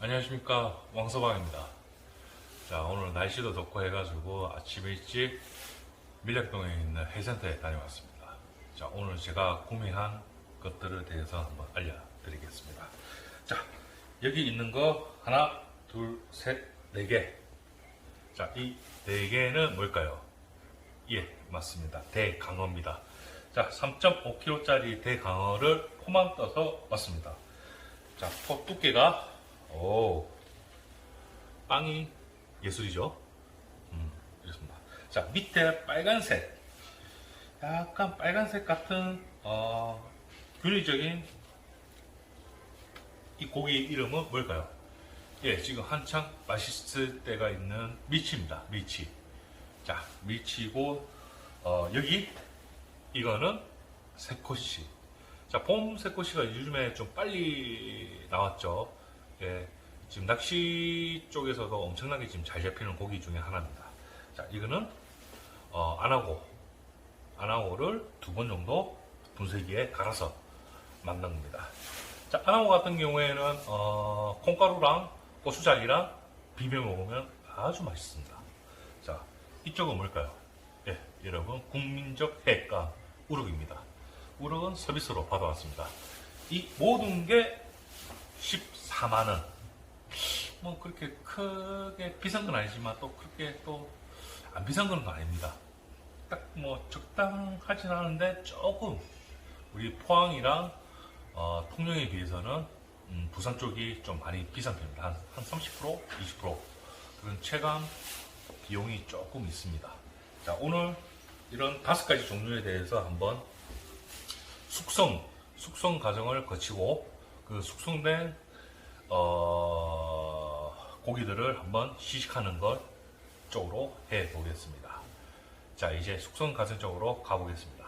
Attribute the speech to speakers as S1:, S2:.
S1: 안녕하십니까 왕서방입니다. 자 오늘 날씨도 덥고 해가지고 아침에 일찍 밀락동에 있는 해센터에 다녀왔습니다. 자 오늘 제가 구매한 것들에 대해서 한번 알려드리겠습니다. 자 여기 있는 거 하나 둘셋네 개. 자 이 네 개는 뭘까요? 예 맞습니다. 대강어입니다. 자 3.5kg짜리 대강어를 포만 떠서 왔습니다. 자, 포 두께가, 오, 빵이 예술이죠? 음, 이렇습니다. 자, 밑에 빨간색. 약간 빨간색 같은, 어, 균일적인 이 고기 이름은 뭘까요? 예, 지금 한창 맛있을 때가 있는 미치입니다. 미치. 자, 미치고, 어, 여기, 이거는 새코시. 자, 봄 새꼬시가 요즘에 좀 빨리 나왔죠. 예, 지금 낚시 쪽에서도 엄청나게 지금 잘 잡히는 고기 중에 하나입니다. 자, 이거는 어, 안하고 안하고를 두 번 정도 분쇄기에 갈아서 만든 겁니다. 자, 안하고 같은 경우에는 어, 콩가루랑 고추장이랑 비벼 먹으면 아주 맛있습니다. 자, 이쪽은 뭘까요? 예, 여러분 국민적 해가 우럭입니다. 우럭은 서비스로 받아왔습니다. 이 모든 게 14만 원. 뭐 그렇게 크게 비싼 건 아니지만 또 그렇게 또 안 비싼 건 아닙니다. 딱 뭐 적당하진 않은데 조금 우리 포항이랑 어, 통영에 비해서는 음, 부산 쪽이 좀 많이 비싼 편입니다. 한, 한 30%, 20% 그런 체감 비용이 조금 있습니다. 자 오늘 이런 다섯 가지 종류에 대해서 한번 숙성, 숙성 과정을 거치고 그 숙성된 어, 고기들을 한번 시식하는 것 쪽으로 해 보겠습니다. 자, 이제 숙성 과정 쪽으로 가보겠습니다.